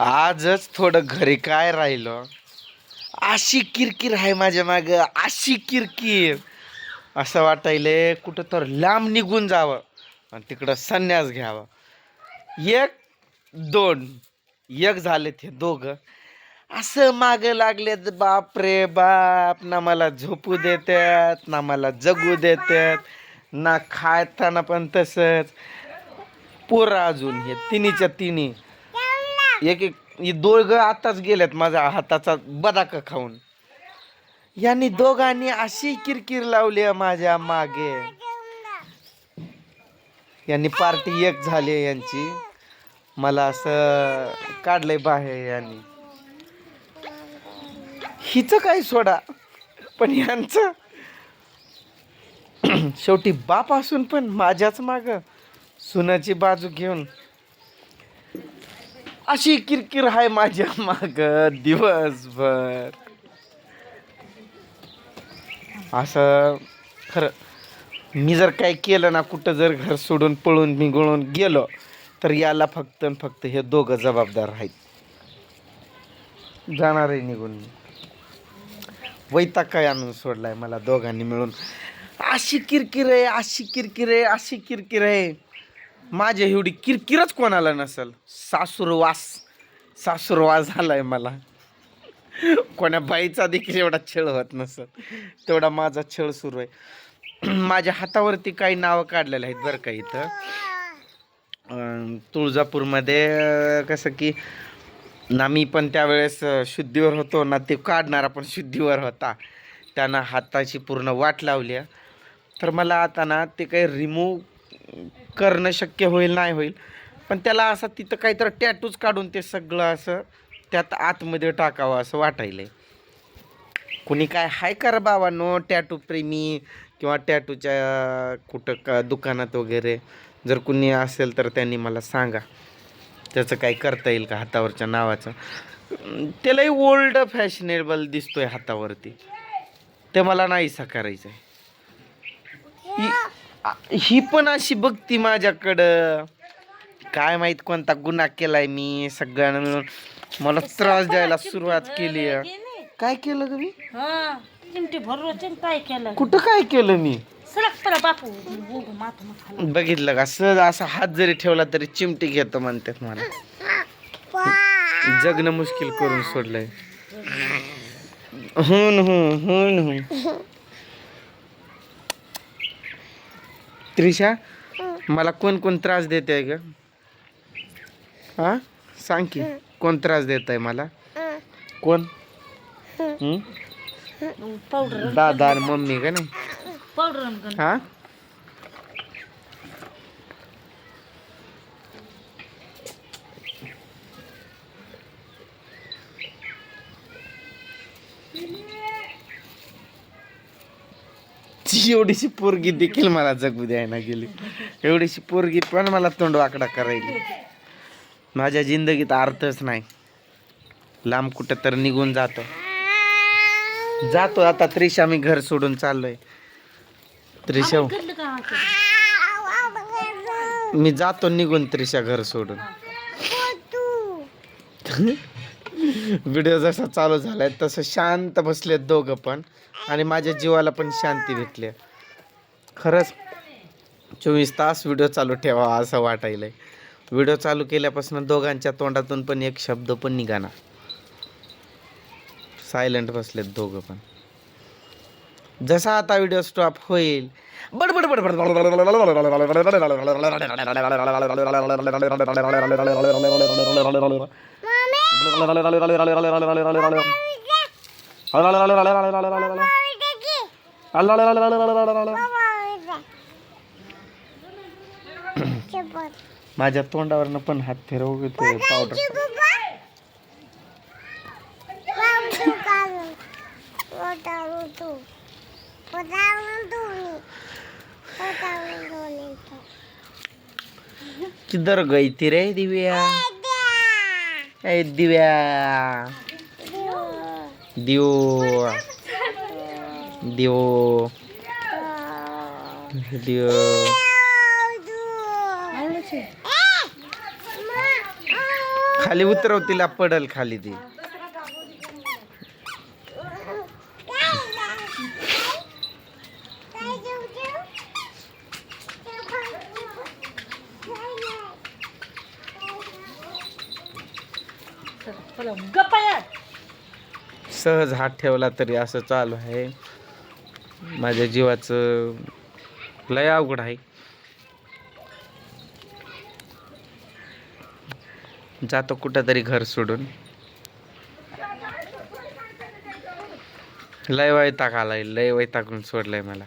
आजच थोडं घरी काय राहिलं? अशी किरकिर आहे माझ्या माग अशी किरकिर. असं वाटायले कुठं तर लांब निघून जावं आणि तिकडं संन्यास घ्यावा. एक दोन एक झाले ते दोघं. असं मागं लागलेत बाप रे बाप ना मला झोपू देतात ना मला जगू देतात ना खाताना पण तसंच. पोरं अजून हे तिन्हीच्या तिन्ही. एक एक हे दोघं आताच गेल्यात माझ्या हाताचा बदाका खाऊन. यांनी दोघांनी अशी किरकिर लावली आहे माझ्या मागे. यांनी पार्टी एक झाली आहे यांची. मला असं काढलंय बाहेर यांनी. हिचं काय सोडा पण यांचं शेवटी बाप असून पण माझ्याच माग सुनाची बाजू घेऊन अशी किरकिर आहे माझ्या माग दिवसभर. असं खरं मी जर काय केलं ना कुठं जर घर सोडून पळून निघून गेलो तर याला फक्त फक्त हे दोघं जबाबदार आहेत. जाणार आहे निघून वैता काय आणून सोडलाय मला दोघांनी मिळून. अशी किरकिर आहे अशी किरकिर आहे अशी किरकिर आहे. माझ्या एवढी किरकिरच कोणाला नसल. सासूरवास सासूरवास झालाय मला. कोण्या बाईचा देखील एवढा छळ होत नसत तेवढा माझा छळ सुरू आहे. माझ्या हातावरती काही नावं काढलेले आहेत बरं का इथं. तुळजापूरमध्ये कसं की ना मी पण त्यावेळेस शुद्धीवर होतो ना ते काढणारा पण शुद्धीवर होता. त्यानं हाताची पूर्ण वाट लावली आहे. तर मला आता ना ते काही रिमूव्ह करणं शक्य होईल नाही होईल. पण त्याला असं तिथं काहीतरी टॅटूच काढून ते सगळं असं त्यात आतमध्ये टाकावं असं वाटायलंय. कुणी काय हाय करा बाबांनो टॅटू प्रेमी किंवा टॅटूच्या कुठं का दुकानात वगैरे. जर कुणी असेल तर त्यांनी मला सांगा. त्याचं काही करता येईल का हातावरच्या नावाचं? त्यालाही ओल्ड फॅशनेबल दिसतोय हातावरती. ते मला नाहीसा करायचं आहे ही पण अशी बघती माझ्याकडं. काय माहीत कोणता गुन्हा केलाय मी सगळ्यांना मिळून. मला त्रास द्यायला सुरुवात केली. काय केलं ग मी हा चिमटी काय केलं? कुठं काय केलं मी? सरक परा बापू उग मात मत बघितलं का? सहज असा हात जरी ठेवला तरी चिमटी घेतो म्हणतात मला. जगणं मुश्किल करून सोडलंय. हुन हु हुन हु. त्रिशा मला कोण कोण त्रास देत आहे ग? हा? सांग की कोण त्रास देत आहे मला कोण? हं? पावडर दादा आणि मम्मी का नाही? पावडर हा? ती एवढीशी पोरगी देखील मला जगू द्यायला गेली. एवढीशी पोरगी पण मला तोंड वाकडा करायली. माझ्या जिंदगीत अर्थच नाही. लांब कुठं तर निघून जातो. जातो आता त्रिशा मी घर सोडून चाललोय. त्रिशा मी जातो निघून त्रिशा घर सोडून. व्हिडिओ जसा चालू झालाय तसं शांत बसलेत दोघं पण. आणि माझ्या जीवाला पण शांती भेटली खरंच चोवीस तास व्हिडिओ चालू ठेवा असं वाटायलंय. व्हिडिओ चालू केल्यापासून दोघांच्या तोंडातून पण एक शब्द पण निघाना. सायलेंट बसलेत दोघं पण. जसा आता व्हिडिओ स्टॉप होईल. बडबड बडबड माझ्या तोंडावरनं पण हात फिरवू पावडर किधर गई ती रे दिव्या? दिव्या. दिओ दिओ दिव. खाली उतरव तिला पडल खाली ती. सहज हात ठेवला तरी असं चालू आहे. माझ्या जीवाचं लय अवघड आहे. जातो कुठं तरी घर सोडून. लय वैताग आलाय लय वैतागून सोडलंय मला.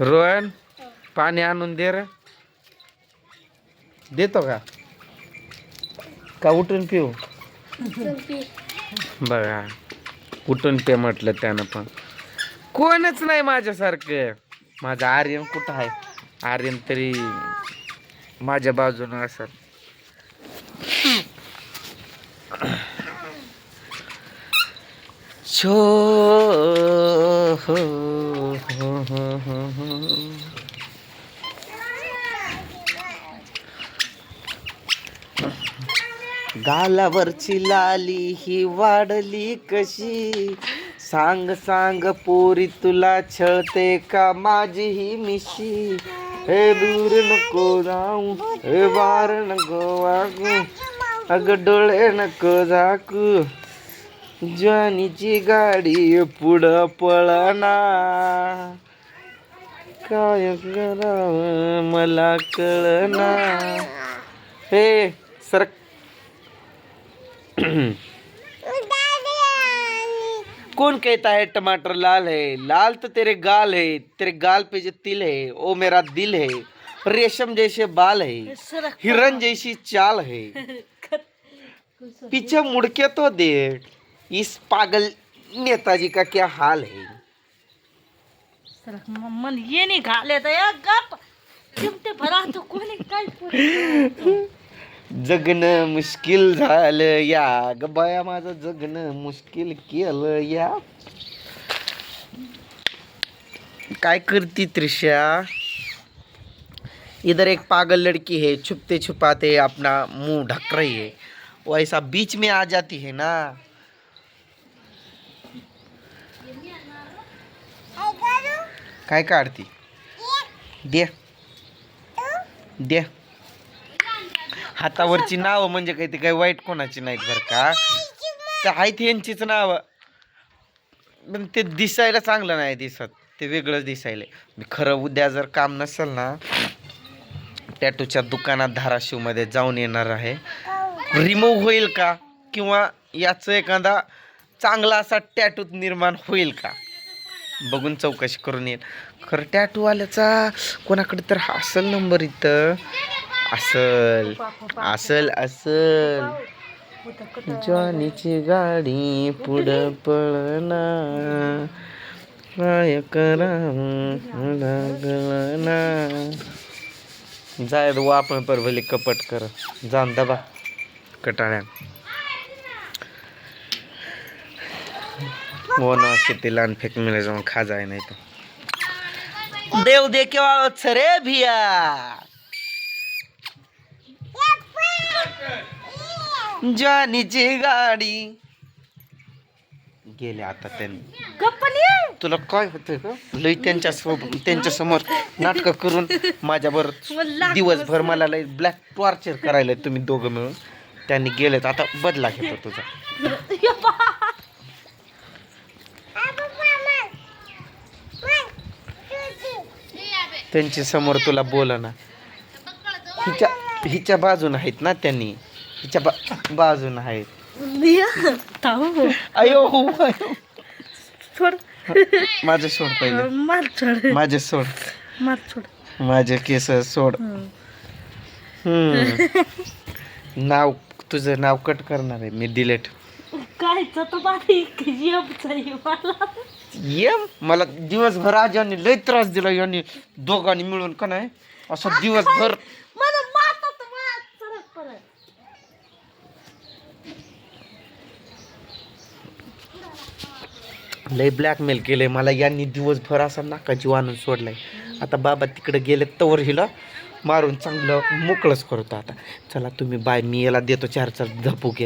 रोहन पाणी आणून दे र. देतो का? का उठून पिऊ? बघा. कुठून पे म्हटलं त्यानं पण. कोणच नाही माझ्यासारखं. माझा आर्यन कुठं आहे? आर्यन तरी माझ्या बाजूनं असत छो हो हो हो हो गालावरची लाली ही वाढली कशी? सांग सांग पोरी तुला छळते का माझी ही मिशी? हे दूर नको जाऊ हे बार नको वागू. अग डोळे नको झाकू. ज्वानीची गाडी पुढं पळना काय करावं मला कळना हे सर कौन कहता है टमाटर लाल है? लाल तो तेरे गाल है। तेरे गाल पे जो तिल है ओ मेरा दिल है। रेशम जैसे बाल है। हिरन जैसी चाल है। पीछे मुड़ के तो दे इस पागल नेताजी का क्या हाल है? मन ये नाही घाले तर या गप चिमटे भरा तो काय पोरी जगणं मुश्किल झालं या. ग बाया माझं जगणं मुश्किल केलं या. काय करती त्रिशा? इधर एक पागल लड़की है छुपते छुपाते अपना मुंह ढक रही है। वो ऐसा बीच में आ जाती है ना। काय काढती? दे. दे. हातावरची नावं म्हणजे काही ते काही वाईट कोणाची नाहीत बरं का? ते आहेत यांचीच नावं. पण ते दिसायला चांगलं नाही दिसत. ते वेगळंच दिसायला मी खरं उद्या जर काम नसेल ना टॅटूच्या दुकानात धाराशिवमध्ये जाऊन येणार आहे. रिमूव्ह होईल का? किंवा याचं एखादा चांगला असा टॅटूत निर्माण होईल का? बघून चौकशी करून येईल. खरं टॅटूवाल्याचा कोणाकडे तर हा असेल नंबर इथं. असल असल असल. ज्वानीची गाडी पुढं पळना काय करावं लागलं ना जाय व आपण परभली कपट कर. जाऊन दबा. कटाळ्या वो ना शेती लहान फेक मिळे जाऊन खा जाय नाही तर. देव दे के वाळो रे भिया. ज्वानीची गाडी. गेले आता त्यांनी तुला काय होतंय का लय त्यांच्या त्यांच्यासमोर नाटक करून माझ्यावर दिवसभर मला लय ब्लॅक टॉर्चर करायला तुम्ही दोघं मिळून. त्यांनी गेलेत. आता बदला घेतो तुझा. त्यांच्यासमोर तुला बोल ना हिच्या हिच्या बाजून आहेत ना त्यांनी. हिच्या बा बाजून आहेत. थांब. अयो अयो. सोड. माझे सोड पहिले. माझे सोड. माझे केस सोड. हम्म. नाव तुझं नाव कट करणार आहे मी डिलेट काय तर बारीक येमचा आहे मला. ये मला दिवसभर आज यांनी लय त्रास दिला यांनी दोघांनी मिळून का नाही? असं दिवसभर मला मारतात मार सरक परत लय ब्लॅकमेल केलंय. मला यांनी दिवसभर असा नाकाची वाणून आहे आता बाबा तिकडे गेले तवर हिला मारून चांगलं मोकळंच करतो आता. चला तुम्ही बाय मी याला देतो चार चार झपूक